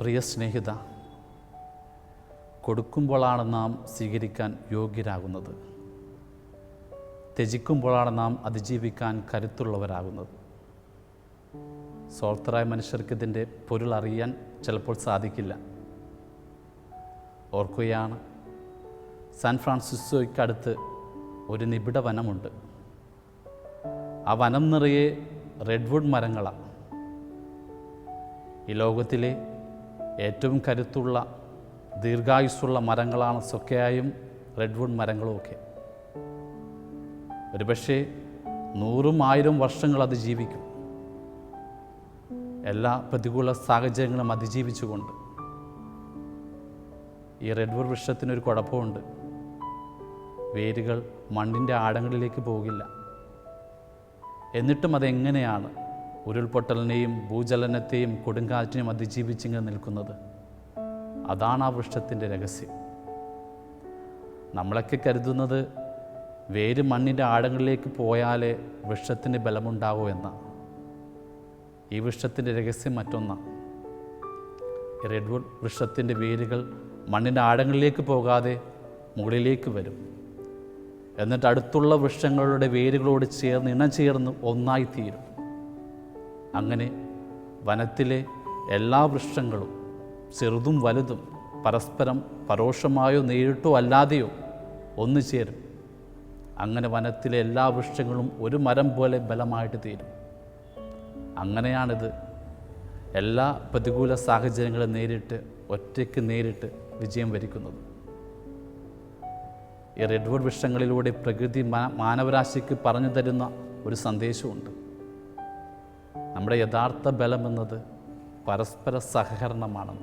പ്രിയ സ്നേഹിത കൊടുക്കുമ്പോഴാണ് നാം സ്വീകരിക്കാൻ യോഗ്യരാകുന്നത്. ത്യജിക്കുമ്പോഴാണ് നാം അതിജീവിക്കാൻ കരുത്തുള്ളവരാകുന്നത്. സ്വാർത്ഥരായ മനുഷ്യർക്ക് ഇതിന്റെ പൊരുൾ അറിയാൻ ചിലപ്പോൾ സാധിക്കില്ല. ഓർക്കുകയാണ് സാൻ ഫ്രാൻസിസ്കോയ്ക്കടുത്ത് ഒരു നിബിഡ വനമുണ്ട്. ആ വനം നിറയെ റെഡ്വുഡ് മരങ്ങളാണ് ഈ ലോകത്തിലെ ഏറ്റവും കരുത്തുള്ള ദീർഘായുസ്സുള്ള മരങ്ങളാണ് സൊക്കയായും റെഡ്വുഡ് മരങ്ങളും ഒക്കെ ഒരുപക്ഷെ നൂറും ആയിരം വർഷങ്ങൾ അത് ജീവിക്കും. എല്ലാ പ്രതികൂല സാഹചര്യങ്ങളും അതിജീവിച്ചുകൊണ്ട്. ഈ റെഡ്വുഡ് വൃക്ഷത്തിനൊരു കുഴപ്പമുണ്ട്. വേരുകൾ മണ്ണിന്റെ ആഴങ്ങളിലേക്ക് പോകില്ല. എന്നിട്ടും അതെങ്ങനെയാണ് ഉരുൾപൊട്ടലിനെയും ഭൂചലനത്തെയും കൊടുങ്കാറ്റിനെയും അതിജീവിച്ചിങ്ങനെ നിൽക്കുന്നത്. അതാണ് ആ വൃക്ഷത്തിന്റെ രഹസ്യം. നമ്മളൊക്കെ കരുതുന്നത് വേര് മണ്ണിന്റെ ആഴങ്ങളിലേക്ക് പോയാലേ വൃക്ഷത്തിന് ബലമുണ്ടാകൂ എന്നാണ് ഈ വൃക്ഷത്തിന്റെ രഹസ്യം മറ്റൊന്നാണ് റെഡ്വുഡ് വൃക്ഷത്തിന്റെ വേരുകൾ മണ്ണിന്റെ ആഴങ്ങളിലേക്ക് പോകാതെ മുകളിലേക്ക് വരും. എന്നിട്ട് അടുത്തുള്ള വൃക്ഷങ്ങളുടെ വേരുകളോട് ചേർന്ന് ഇണചേർന്ന് ഒന്നായിത്തീരും. അങ്ങനെ വനത്തിലെ എല്ലാ വൃക്ഷങ്ങളും ചെറുതും വലുതും പരസ്പരം പരോക്ഷമായോ നേരിട്ടോ അല്ലാതെയോ ഒന്നു ചേരും. അങ്ങനെ വനത്തിലെ എല്ലാ വൃക്ഷങ്ങളും ഒരു മരം പോലെ ബലമായിട്ട് തീരും. അങ്ങനെയാണിത്. എല്ലാ പ്രതികൂല സാഹചര്യങ്ങളെ നേരിട്ട് ഒറ്റയ്ക്ക് നേരിട്ട് വിജയം വരിക്കുന്നത്. ഈ റെഡ്വുഡ് വൃക്ഷങ്ങളിലൂടെ പ്രകൃതി മാനവരാശിക്ക് പറഞ്ഞു തരുന്ന ഒരു സന്ദേശമുണ്ട്. നമ്മുടെ യഥാർത്ഥ ബലമെന്നത് പരസ്പര സഹകരണമാണെന്ന്.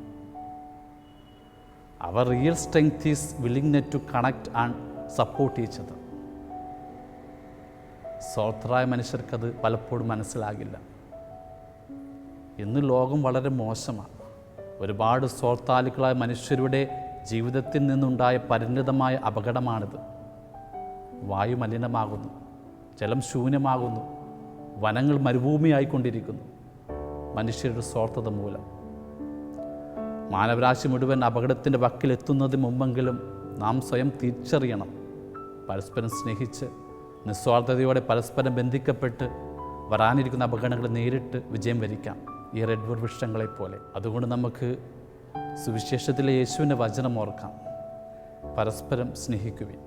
അവർ real strength is willingness to connect and support each other സ്വാർത്ഥരായ മനുഷ്യർക്കത് പലപ്പോഴും മനസ്സിലാകില്ല. ഇന്ന് ലോകം വളരെ മോശമാണ്. ഒരുപാട് സ്വാർത്ഥാലുക്കളായ മനുഷ്യരുടെ ജീവിതത്തിൽ നിന്നുണ്ടായ പരിണിതമായ അപകടമാണിത്. വായു മലിനമാകുന്നു. ജലം ശൂന്യമാകുന്നു. വനങ്ങൾ മരുഭൂമിയായിക്കൊണ്ടിരിക്കുന്നു. മനുഷ്യരുടെ സ്വാർത്ഥത മൂലം. മാനവരാശി മുഴുവൻ അപകടത്തിന്റെ വക്കിലെത്തുന്നതിന് മുമ്പെങ്കിലും നാം സ്വയം തിരിച്ചറിയണം. പരസ്പരം സ്നേഹിച്ച് നിസ്വാർത്ഥതയോടെ പരസ്പരം ബന്ധിക്കപ്പെട്ട് വരാനിരിക്കുന്ന അപകടങ്ങൾ നേരിട്ട് വിജയം വരിക്കാം. ഈ റെഡ്വുഡ് വൃക്ഷങ്ങളെപ്പോലെ. അതുകൊണ്ട് നമുക്ക് സുവിശേഷത്തിലെ യേശുവിന്റെ വചനം ഓർക്കാം. പരസ്പരം സ്നേഹിക്കുവിൻ.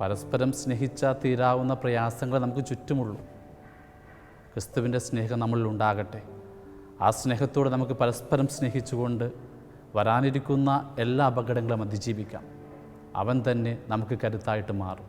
പരസ്പരം സ്നേഹിച്ചാൽ തീരാവുന്ന പ്രയാസങ്ങൾ നമുക്ക് ചുറ്റുമുള്ളൂ. ക്രിസ്തുവിന്റെ സ്നേഹം നമ്മളിൽ ഉണ്ടാകട്ടെ. ആ സ്നേഹത്തോടെ നമുക്ക് പരസ്പരം സ്നേഹിച്ചുകൊണ്ട് വരാനിരിക്കുന്ന എല്ലാ അപകടങ്ങളും അതിജീവിക്കാം. അവൻ തന്നെ നമുക്ക് കരുത്തായിട്ട് മാറും.